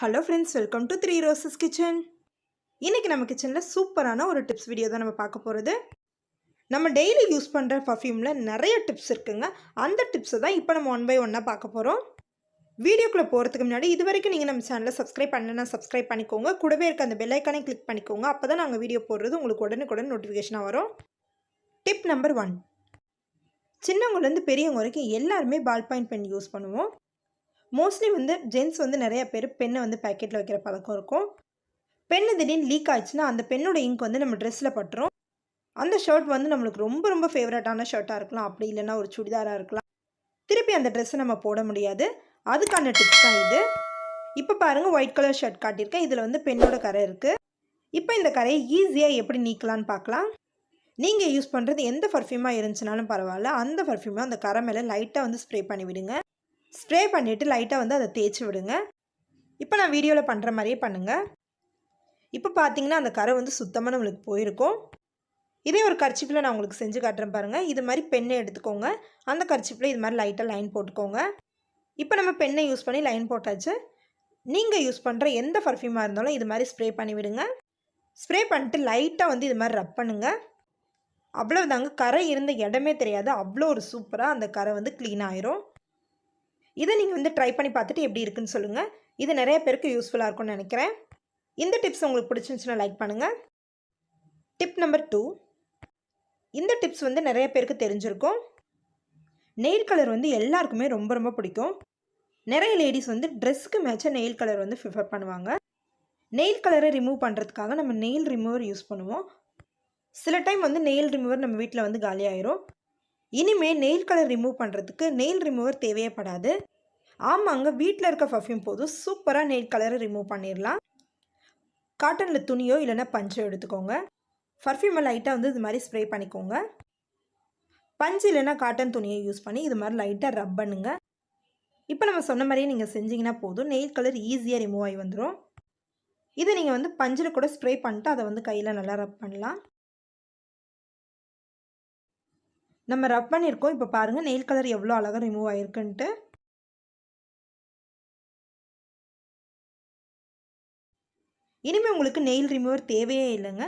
Hello friends welcome to three roses kitchen இன்றைக்கி நம்ம கிச்சனில் சூப்பரான ஒரு டிப்ஸ் வீடியோ தான் நம்ம பார்க்க போகிறது நம்ம டெய்லி யூஸ் பண்ணுற பர்ஃப்யூமில் நிறைய டிப்ஸ் இருக்குங்க. அந்த டிப்ஸை தான் இப்போ நம்ம ஒன் பை ஒன்னாக பார்க்க போகிறோம் வீடியோக்குள்ளே போகிறதுக்கு முன்னாடி இது வரைக்கும் நீங்கள் நம்ம சேனலை சப்ஸ்கிரைப் பண்ணலன்னா சப்ஸ்கிரைப் பண்ணிக்கோங்க. கூடவே இருக்க அந்த பெல்லைக்கானே கிளிக் பண்ணிக்கோங்க. அப்போ தான் நாங்கள் வீடியோ போடுறது உங்களுக்கு உடனுக்குடன் நோட்டிஃபிகேஷனாக வரும். டிப் நம்பர் ஒன் சின்னவங்கலேருந்து பெரியவங்க வரைக்கும் எல்லாருமே பால் பாயிண்ட் பென் யூஸ் பண்ணுவோம். மோஸ்ட்லி வந்து ஜென்ஸ் வந்து நிறைய பேர் பெண்ணை வந்து பேக்கெட்டில் வைக்கிற பழக்கம் இருக்கும். பெண்ணு திடீர்னு லீக் ஆயிடுச்சுன்னா அந்த பெண்ணோட இங்க் வந்து நம்ம ட்ரெஸ்ஸில் பட்டுரும். அந்த ஷர்ட் வந்து நம்மளுக்கு ரொம்ப ரொம்ப ஃபேவரட்டான ஷர்ட்டாக இருக்கலாம். அப்படி இல்லைன்னா ஒரு சுடிதாராக இருக்கலாம். திருப்பி அந்த ட்ரெஸ்ஸை நம்ம போட முடியாது. அதுக்கான டிப்ஸ் தான் இது. இப்போ பாருங்கள் ஒயிட் கலர் ஷர்ட் காட்டியிருக்கேன். இதில் வந்து பெண்ணோட கரை இருக்குது இப்போ இந்த கரையை ஈஸியாக எப்படி நீக்கலான்னு பார்க்கலாம். நீங்கள் யூஸ் பண்ணுறது எந்த பர்ஃப்யூமாக இருந்துச்சுனாலும் பரவாயில்ல. அந்த பர்ஃப்யூமை அந்த கரை மேலே லைட்டாக வந்து ஸ்ப்ரே பண்ணி விடுங்க ஸ்ப்ரே பண்ணிவிட்டு லைட்டாக வந்து அதை தேய்ச்சி விடுங்க. இப்போ நான் வீடியோவில் பண்ணுற மாதிரியே பண்ணுங்கள் இப்போ பார்த்தீங்கன்னா அந்த கரை வந்து சுத்தமாக நம்மளுக்கு போயிருக்கும். இதே ஒரு கர்ச்சிப்பில் நான் உங்களுக்கு செஞ்சு காட்டுறேன் பாருங்கள் இது மாதிரி பெண்ணை எடுத்துக்கோங்க. அந்த கர்ச்சிப்பில் இது மாதிரி லைட்டாக லைன் போட்டுக்கோங்க. இப்போ நம்ம பெண்ணை யூஸ் பண்ணி லைன் போட்டாச்சு. நீங்கள் யூஸ் பண்ணுற எந்த பர்ஃப்யூமாக இருந்தாலும் இது மாதிரி ஸ்ப்ரே பண்ணி விடுங்க. ஸ்ப்ரே பண்ணிட்டு லைட்டாக வந்து இது மாதிரி ரப் பண்ணுங்கள் அவ்வளோதாங்க கரை இருந்த இடமே தெரியாது. அவ்வளோ ஒரு சூப்பராக அந்த கரை வந்து க்ளீன் ஆயிரும். இதை நீங்கள் வந்து ட்ரை பண்ணி பார்த்துட்டு எப்படி இருக்குன்னு சொல்லுங்கள் இது நிறைய பேருக்கு யூஸ்ஃபுல்லாக இருக்கும்னு நினைக்கிறேன். இந்த டிப்ஸ் உங்களுக்கு பிடிச்சிருந்துச்சுன்னா லைக் பண்ணுங்கள் டிப் நம்பர் டூ இந்த டிப்ஸ் வந்து நிறைய பேருக்கு தெரிஞ்சிருக்கும். நெயில் கலர் வந்து எல்லாருக்குமே ரொம்ப ரொம்ப பிடிக்கும். நிறைய லேடிஸ் வந்து ட்ரெஸ்ஸுக்கு மேட்சாக நெயில் கலர் வந்து ப்ரிஃபர் பண்ணுவாங்க. நெயில் கலரை ரிமூவ் பண்ணுறதுக்காக நம்ம நெயில் ரிமூவர் யூஸ் பண்ணுவோம். சில டைம் வந்து நெயில் ரிமூவர் நம்ம வீட்டில் வந்து காலியாயிரும். இனிமேல் நெயில் கலர் ரிமூவ் பண்ணுறதுக்கு நெயில் ரிமூவர் தேவையப்படாது ஆமாங்க வீட்டில் இருக்க பர்ஃப்யூம் போதும் சூப்பராக நெயில் கலரை ரிமூவ் பண்ணிடலாம் காட்டனில் துணியோ இல்லைன்னா பஞ்சோ எடுத்துக்கோங்க. பர்ஃப்யூமை லைட்டாக வந்து இது மாதிரி ஸ்ப்ரே பண்ணிக்கோங்க. பஞ்சு இல்லைன்னா காட்டன் துணியை யூஸ் பண்ணி இது மாதிரி லைட்டாக ரப் பண்ணுங்க. இப்போ நம்ம சொன்ன மாதிரியே நீங்கள் செஞ்சிங்கன்னா போதும். நெயில் கலர் ஈஸியாக ரிமூவ் ஆகி வந்துடும் இதை நீங்கள் வந்து பஞ்சில் கூட ஸ்ப்ரே பண்ணிட்டு அதை வந்து கையில் நல்லா ரப் பண்ணலாம். நம்ம ரப் பண்ணியிருக்கோம். இப்போ பாருங்கள் நெயில் கலர் எவ்வளோ அழகாக ரிமூவ் ஆகிருக்குன்ட்டு இனிமேல் உங்களுக்கு நெயில் ரிமூவர் தேவையே இல்லைங்க.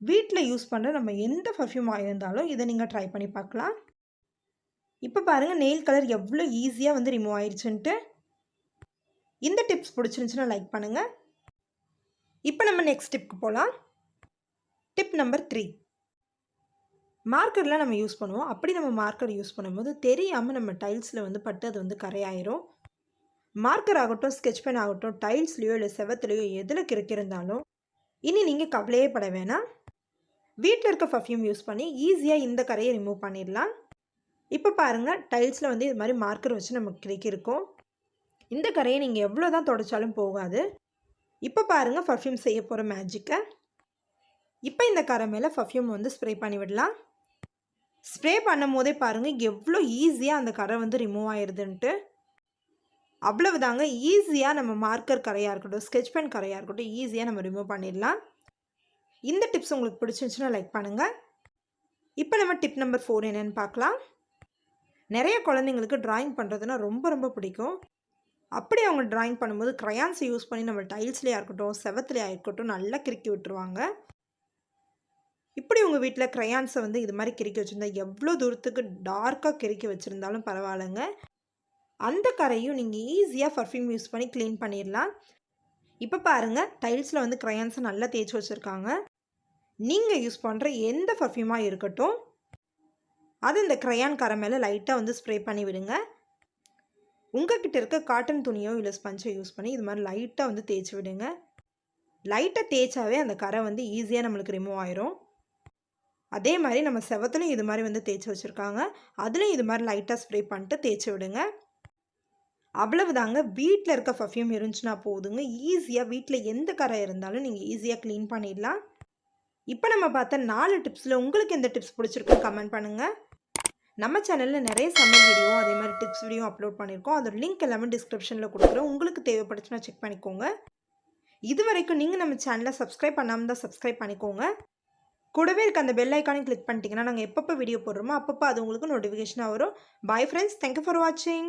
வீட்டில் யூஸ் பண்ணுற நம்ம எந்த பர்ஃப்யூம் ஆகியிருந்தாலும் இதை நீங்கள் ட்ரை பண்ணி பார்க்கலாம். இப்போ பாருங்கள் நெயில் கலர் எவ்வளோ ஈஸியாக வந்து ரிமூவ் ஆயிடுச்சுன்ட்டு இந்த டிப்ஸ் பிடிச்சிருந்துச்சுன்னா லைக் பண்ணுங்கள் இப்போ நம்ம நெக்ஸ்ட் டிப்க்கு போகலாம் டிப் நம்பர் த்ரீ மார்க்கர்லாம் நம்ம யூஸ் பண்ணுவோம். அப்படி நம்ம மார்க்கர் யூஸ் பண்ணும்போது தெரியாமல் நம்ம டைல்ஸில் வந்து பட்டு அது வந்து கரையாயிரும். மார்க்கர் ஆகட்டும் ஸ்கெச் பென் ஆகட்டும் டைல்ஸ்லேயோ இல்லை செவத்துலேயோ எதில் கிறுக்கிருந்தாலும் இனி நீங்கள் கவலையே பட வேணாம். வீட்டில் இருக்க பர்ஃப்யூம் யூஸ் பண்ணி ஈஸியாக இந்த கரையை ரிமூவ் பண்ணிடலாம். இப்போ பாருங்கள் டைல்ஸில் வந்து இது மாதிரி மார்க்கர் வச்சு நம்ம கிறுக்கியிருக்கோம் இந்த கரையை நீங்கள் எவ்வளோ தான் தொடச்சாலும் போகாது. இப்போ பாருங்கள் பர்ஃப்யூம் செய்ய போகிற மேஜிக்கை இப்போ இந்த கரை மேலே பர்ஃப்யூம் வந்து ஸ்ப்ரே பண்ணி விடலாம் ஸ்ப்ரே பண்ணும் போதே பாருங்கள் எவ்வளோ ஈஸியாக அந்த கரை வந்து ரிமூவ் ஆயிடுதுன்ட்டு அவ்வளவு தாங்க ஈஸியாக நம்ம மார்க்கர் கரையாக இருக்கட்டும் ஸ்கெச் பென் கரையாக இருக்கட்டும் ஈஸியாக நம்ம ரிமூவ் பண்ணிடலாம். இந்த டிப்ஸ் உங்களுக்கு பிடிச்சிருந்துச்சுன்னா லைக் பண்ணுங்கள் இப்போ நம்ம டிப் நம்பர் ஃபோர் என்னென்னு பார்க்கலாம். நிறைய குழந்தைங்களுக்கு ட்ராயிங் பண்ணுறதுனா ரொம்ப ரொம்ப பிடிக்கும். அப்படி அவங்க ட்ராயிங் பண்ணும்போது க்ரையான்ஸை யூஸ் பண்ணி நம்ம டைல்ஸ்லேயே இருக்கட்டும் செவத்துலேயே இருக்கட்டும் நல்லா கிறுக்கி விட்டுருவாங்க. இப்படி உங்கள் வீட்டில் க்ரையான்ஸை வந்து இது மாதிரி கிறுக்கி வச்சுருந்தா எவ்வளோ தூரத்துக்கு டார்க்காக கிறுக்கி வச்சுருந்தாலும் பரவாயில்லைங்க. அந்த கரையும் நீங்கள் ஈஸியாக பர்ஃப்யூம் யூஸ் பண்ணி க்ளீன் பண்ணிடலாம் இப்போ பாருங்கள் டைல்ஸில் வந்து க்ரையான்ஸை நல்லா தேய்ச்சி வச்சுருக்காங்க. நீங்கள் யூஸ் பண்ணுற எந்த பர்ஃப்யூமாக இருக்கட்டும் அது இந்த க்ரையான் கரை மேலே லைட்டாக வந்து ஸ்ப்ரே பண்ணி விடுங்க. உங்ககிட்ட இருக்க காட்டன் துணியோ இல்லை ஸ்பஞ்சோ யூஸ் பண்ணி இது மாதிரி லைட்டாக வந்து தேய்ச்சி விடுங்க. லைட்டாக தேய்ச்சாவே அந்த கரை வந்து ஈஸியாக நம்மளுக்கு ரிமூவ் ஆயிரும். அதே மாதிரி நம்ம செவத்துலையும் இது மாதிரி வந்து தேய்ச்சி வச்சுருக்காங்க. அதுலேயும் இது மாதிரி லைட்டாக ஸ்ப்ரே பண்ணிட்டு தேய்ச்சி விடுங்க. அவ்வளவு தாங்க வீட்டில் இருக்க பர்ஃப்யூம் இருந்துச்சுன்னா போதுங்க. ஈஸியாக வீட்டில் எந்த கரை இருந்தாலும் நீங்கள் ஈஸியாக க்ளீன் பண்ணிடலாம். இப்போ நம்ம பார்த்த நாலு டிப்ஸில் உங்களுக்கு எந்த டிப்ஸ் பிடிச்சிருக்குன்னு கமெண்ட் பண்ணுங்கள் நம்ம சேனலில் நிறைய சமையல் வீடியோ அதே மாதிரி டிப்ஸ் வீடியோ அப்லோட் பண்ணியிருக்கோம். அதோட லிங்க் எல்லாமே டிஸ்கிரிப்ஷனில் கொடுக்குறோம் உங்களுக்கு தேவைப்படுச்சுன்னா செக் பண்ணிக்கோங்க. இது வரைக்கும் நீங்கள் நம்ம சேனலை சப்ஸ்கிரைப் பண்ணாமல் தான் சப்ஸ்கிரைப் பண்ணிக்கோங்க. கூடவே இருக்க அந்த பெல் ஐக்கானையும் கிளிக் பண்ணிட்டீங்கன்னா நாங்கள் எப்பப்போ வீடியோ போடுறோமோ அப்பப்போ அது உங்களுக்கு நோட்டிஃபிகேஷனாக வரும். பாய் ஃப்ரெண்ட்ஸ் தேங்க்யூ ஃபார் வாட்சிங்